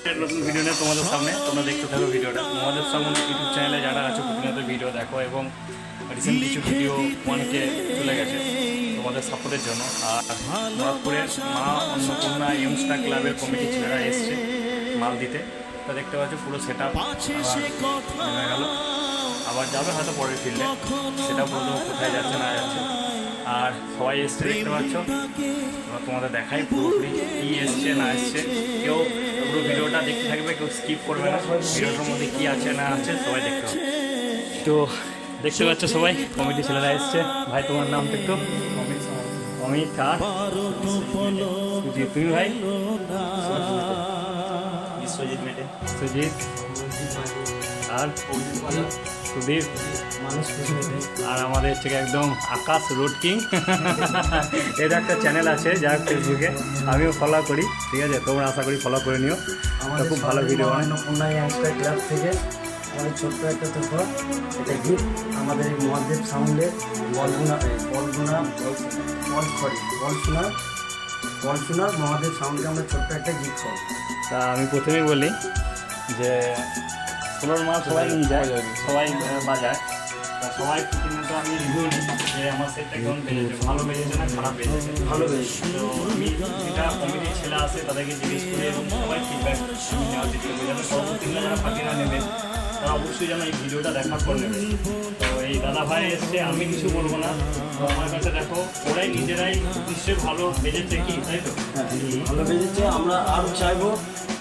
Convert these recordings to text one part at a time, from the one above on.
নতুন ভিডিও নিয়ে তোমাদের সামনে। তোমরা দেখতে থাকো ভিডিওটা। তোমাদের সামনে ইউটিউব চ্যানেলে যারা আছে প্রতিনিয়ত ভিডিও দেখো এবং রিসেন্ট কিছু ভিডিও অনেকে চলে গেছে। তোমাদের সাপোর্টের জন্য। আর মুরাদপুরের মা অন্নপূর্ণা ইয়ংস্টার ক্লাবের কমিটি ছেলেরা এসছে মাল দিতে তা দেখতে পাচ্ছ পুরো সেট আপ গেল। আবার যাবে হয়তো পরের ফিল্ডে সেটা বলব কোথায় যাচ্ছে না যাচ্ছে। আর সবাই এসছে দেখতে পাচ্ছ? এবার তোমাদের দেখাই পুরোপুরি কী এসছে না এসছে। কেউ পুরো ভিডিওটা দেখতে থাকবে কেউ স্কিপ করবে না। ভিডিওটার মধ্যে কী আছে না আছে সবাই দেখতে হবে তো দেখতে পাচ্ছ সবাই কমিটি ছেলেরা এসছে। ভাই তোমার নামটা একটু? অমিত আর তুমি ভাই? বিশ্বজিৎ মেটে। সুজিত আর? সুদীপ আর আমাদের থেকে একদম আকাশ রোড কিং। এর একটা চ্যানেল আছে যার ফেসবুকে আমিও ফলো করি। ঠিক আছে তোমরা আশা করি ফলো করে নিও। আমাদের খুব ভালো ভিডিও অন্নপূর্ণা ইয়াংস্টার ক্লাব থেকে আমাদের ছোট্ট একটা তোফা এটা গিফট আমাদের এই মহাদেব সাউন্ডের বলগুনা বলগুনা বল সরি বলসুনা বলসুনা মহাদেব সাউন্ডকে আমরা ছোট্ট একটা গিফট করব তা আমি প্রথমেই বলি যে ষোলোর মাল সবাই নিয়ে যায়। সবাই বাজায়। তা সবাই প্রতিনিয়ত আমি রিভিউ নিই যে আমার সেটটা কেমন বেজেছে ভালো বেজেছে না খারাপ বেজেছে ভালো বেশ তো আমি কমিটির ছেলে আছে তাদেরকে জিজ্ঞেস করে এবং সবাই ফিডব্যাক আমি নেওয়ার চেষ্টা করি যাতে পরবর্তীকালে যারা পাখিরা নেবে তারা অবশ্যই যেন এই ভিডিওটা দেখার পর নেবে তো এই দাদা ভাই এসছে আমি কিছু বলব না। তো আমার কাছে দেখো ওরাই নিজেরাই নিশ্চয়ই ভালো বেজেছে কি তাই তো? হ্যাঁ, ভালো বেজেছে। আমরা আরও চাইব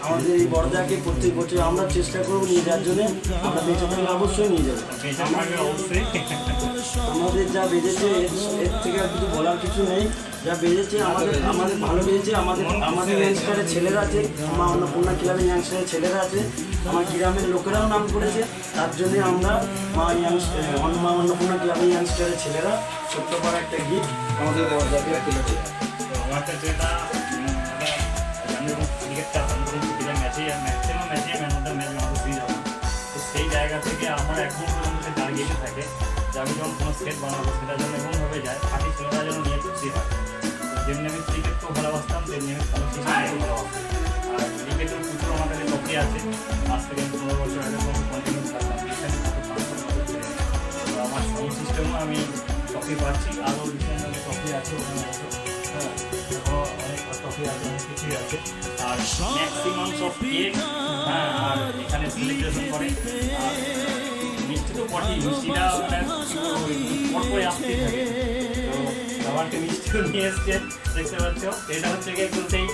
আমাদের এই বড়দাকে প্রত্যেক বছর আমরা চেষ্টা করব নিয়ে যাওয়ার জন্য। আমরা বেঁচে থাকলে অবশ্যই নিয়ে যাব। আমাদের যা বেজেছে এর থেকে আর কিছু বলার কিছু নেই। যা বেজেছে আমাদের আমাদের ভালো বেজেছে আমাদের আমাদের ইয়াংস্টারের ছেলেরা আছে আমার অন্নপূর্ণা ক্লাবের ইয়াংস্টারের ছেলেরা আছে আমার গ্রামের লোকেরাও নাম করেছে। তার জন্য আমরা মা ইয়াংস্টার মা অন্নপূর্ণা ক্লাবের ইয়াংস্টারের ছেলেরা ছোট্ট বড় একটা গিফট আমাদের বড়দাকে তুলেছে। তো আমার কাছে ম্যাচেই ম্যাক্সিমাম ম্যাচেই ম্যান অফ দ্য ম্যাচ আমাদের দিয়ে যাব তো সেই জায়গা থেকে আমার একদম মধ্যে টার্গেটে থাকে যে আমি যখন কোনো সেট বানাবো, সেটা যেন এমনভাবে যায় পার্টি ছেলেরা যেন নিয়ে খুশি হয়। যেমনি আমি ক্রিকেটকেও ভালোবাসতাম, তেমনি আমি কোনো কম্পিটিশনকেও ভালোবাসতাম। আর ক্রিকেটের প্রচুর আমার কাছে আছে। আজ থেকে আমি পনেরো বছর আগে যখন কন্টিনিউ থাকতাম আমার সাউন্ড সিস্টেমও আমি টপি পাচ্ছি। আরও রিসেন্ট টপি আছে ওখানে আছে আর ম্যাক্সিমাম সব মিষ্টি তো বটেই মিষ্টিটা মানে কি একটু পর পরে আসতেই থাকে। তো আমাকে মিষ্টিও নিয়ে এসছে, দেখতে পাচ্ছ? এটা হচ্ছে গিয়ে একটু সেই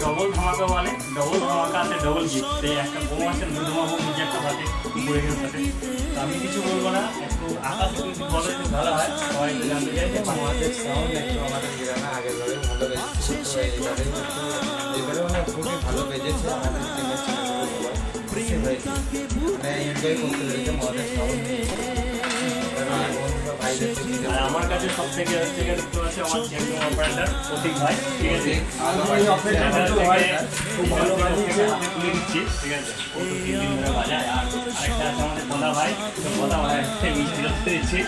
ডবল ধামাকা বলে। ডবল ধামাকা আছে ডবল গিফট সেই একটা বোম আছে দুধমা বোম নিজে একটা হাতে উপরে গেছে সাথে তো আমি কিছু বলব না, একটু আকাশ যদি বলে একটু ভালো হয়, সবাই একটু জানতে চাই যে আমাদের সাউন্ড একটু আমাদের গ্রামে আগের বারে ভালো বেজেছে তো এবারে মানে খুবই ভালো বেজেছে, আমাদের টিমের ছেলেগুলো সবাই। মানে এনজয় করতে পেরেছে, আমাদের সাউন্ড আমার কাছে সব থেকে হচ্ছে আমার অপারেটর প্রতীক ভাই ঠিক আছে? খুব ভালো। তুলে দিচ্ছি ঠিক আছে? ও তো তিন দিন ধরে বাজায়। আর আরেকটা আছে আমাদের ভাই তো দাদা ভাই মিষ্টি রাখতে দিচ্ছি।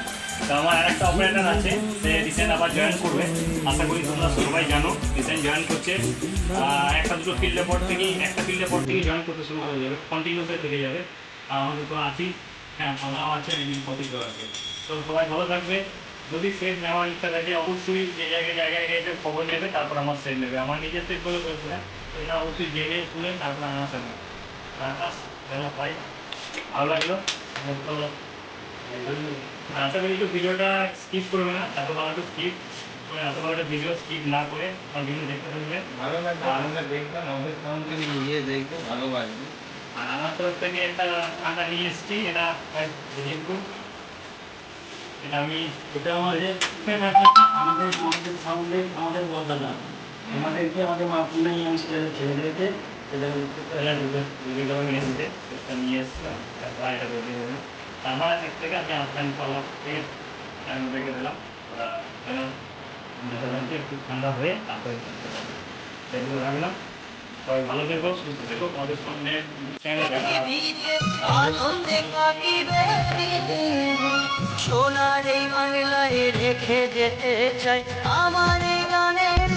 তো আমার আরেকটা অপারেটর আছে সে রিসেন্ট আবার জয়েন করবে। আশা করি তোমরা সবাই জানো রিসেন্ট জয়েন করছে। একটা দুটো ফিল্ডে পর থেকেই একটা ফিল্ডে পর থেকেই জয়েন করতে শুরু করে যাবে কন্টিনিউসে থেকে যাবে। আমাদের তো আছি। হ্যাঁ আমরাও আছে প্রতীক আছে। তো সবাই ভালো থাকবে। যদি সেট নেওয়ার ইচ্ছা থাকে অবশ্যই যে জায়গায় জায়গায় গিয়ে খবর নেবে তারপর আমার সেট নেবে। আমার নিজের সেট করে করেছে এটা অবশ্যই জেনে শুনে তারপর আনা আকাশ ভালো ভাই ভালো লাগল। ভালো আর আশা করি একটু ভিডিওটা স্কিপ করবে না এত ভালো একটু স্কিপ এত ভালো একটা ভিডিও স্কিপ না করে কন্টিনিউ দেখতে থাকবে। ভালো লাগবে আমরা দেখতাম আমাদের সাউন্ডকে নিয়ে দেখতে ভালো লাগবে। আর আমার তরফ থেকে একটা ঠান্ডা নিয়ে এসেছি এটা যেহেতু এটা আমি এটা আমাদের আমাদেরকে ছেলেদেরকে সেটা নিয়ে নিয়ে তারপর এটা দিক থেকে আমি রেখে দিলাম একটু ঠান্ডা হয়ে রাখলাম সবাই ভালো থেকো, সুস্থ থেকো। আমাদের সামনে সোনার এই বাংলায় রেখে যেতে চাই আমার এই গানের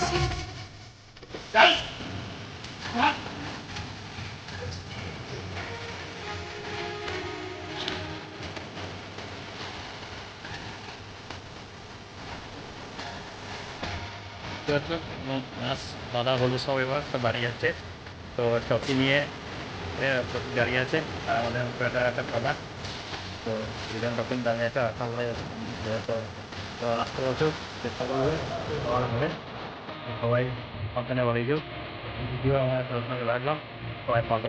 দাদা হলো সব এবার বাড়ি যাচ্ছে। তো সবটি নিয়ে দাঁড়িয়ে আছে। আর আমাদের একটা দাদা তো দুজন তখন দাঁড়িয়ে আছে রাখা হয়ে তো তো আসতে বছর চেষ্টা করবে খাওয়ার হবে সবাই ওখানে বাড়ি যাও ভিডিও আমার রাখলাম সবাই পাবে